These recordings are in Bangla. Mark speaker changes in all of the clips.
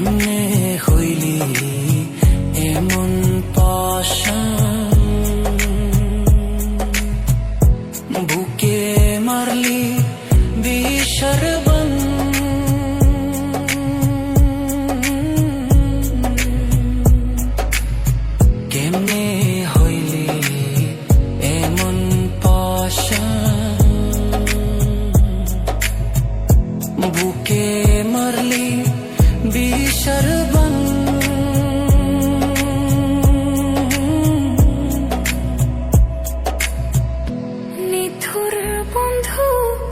Speaker 1: কেমনে হইলি এমন পাশান বুকে মারলি বিষর বন। কেমনে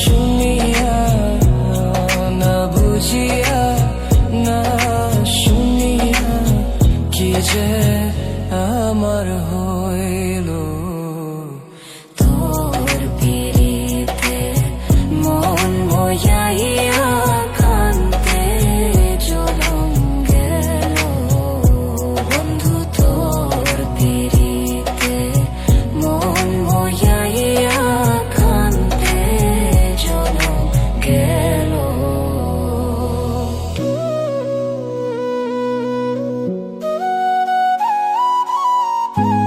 Speaker 1: শুনিয়া না বুঝিয়া না শুনিয়া কি যে আমার
Speaker 2: হো Thank
Speaker 1: you.